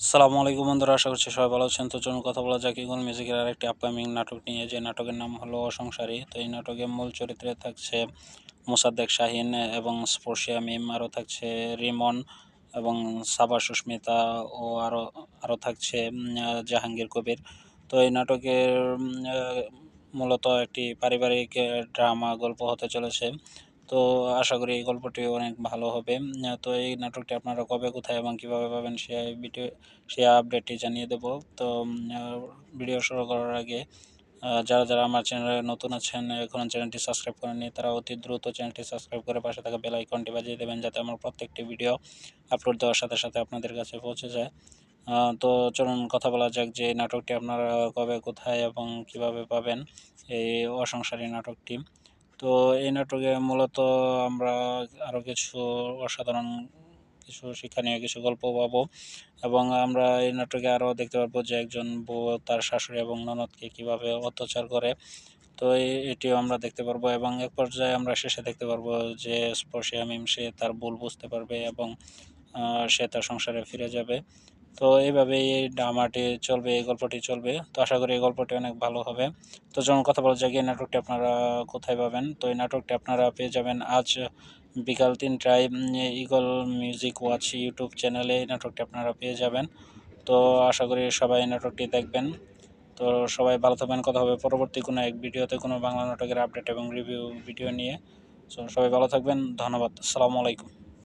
সালামু আলাইকুম বন্ধুরা, আশা করছি সবাই ভালো আছেন। তো চলুন কথা বলা যাক। ইগল মিউজিকের আরেকটি আপকামিং নাটক নিয়ে যে নাটকের নাম হলো অসংসারী। তো এই নাটকে মূল চরিত্রে থাকছে মোসাদ্দেক শাহিন এবং স্পর্শিয়া মিম আরও থাকছে রিমন এবং সাবা সুস্মিতা ও আরও আরও থাকছে জাহাঙ্গীর কবির। তো এই নাটকের মূলত একটি পারিবারিক ড্রামা গল্প হতে চলেছে। তো আশা করি এই গল্পটি অনেক ভালো হবে। তো এই নাটকটি আপনারা কবে, কোথায় এবং কীভাবে পাবেন সে ভিডিও, সে আপডেটটি জানিয়ে দেব। তো ভিডিও শুরু করার আগে যারা যারা আমার চ্যানেলে নতুন আছেন, এখন চ্যানেলটি সাবস্ক্রাইব করেননি, তারা অতি দ্রুত চ্যানেলটি সাবস্ক্রাইব করে পাশে থাকা বেল আইকনটি বাজিয়ে দেবেন যাতে আমার প্রত্যেকটি ভিডিও আপলোড দেওয়ার সাথে সাথে আপনাদের কাছে পৌঁছে যায়। তো চলুন কথা বলা যাক যে নাটকটি আপনারা কবে, কোথায় এবং কীভাবে পাবেন এই অসংসারী নাটকটি। তো এই নাটকে মূলত আমরা আরও কিছু অসাধারণ কিছু শিক্ষণীয় কিছু গল্প পাবো। এবং আমরা এই নাটকে আরও দেখতে পারব যে একজন বউ তার শাশুড়ি এবং ননদকে কীভাবে অত্যাচার করে। তো এটিও আমরা দেখতে পারব এবং এক পর্যায়ে আমরা শেষে দেখতে পারব যে স্পর্শিয়া মিম সে তার ভুল বুঝতে পারবে এবং সে তার সংসারে ফিরে যাবে। তো এইভাবেই এই চলবে, এই গল্পটি চলবে। তো আশা করি এই গল্পটি অনেক ভালো হবে। তো যখন কথা বলা যাক, এই নাটকটি আপনারা কোথায় পাবেন? তো এই নাটকটি আপনারা পেয়ে যাবেন আজ বিকাল তিনটায় ইগল মিউজিক ওয়াচ ইউটিউব চ্যানেলে এই নাটকটি আপনারা পেয়ে যাবেন। তো আশা করি সবাই নাটকটি দেখবেন। তো সবাই ভালো থাকবেন। কথা হবে পরবর্তী কোনো এক ভিডিওতে কোনো বাংলা নাটকের আপডেট এবং রিভিউ ভিডিও নিয়ে। সবাই ভালো থাকবেন। ধন্যবাদ। আসসালামু আলাইকুম।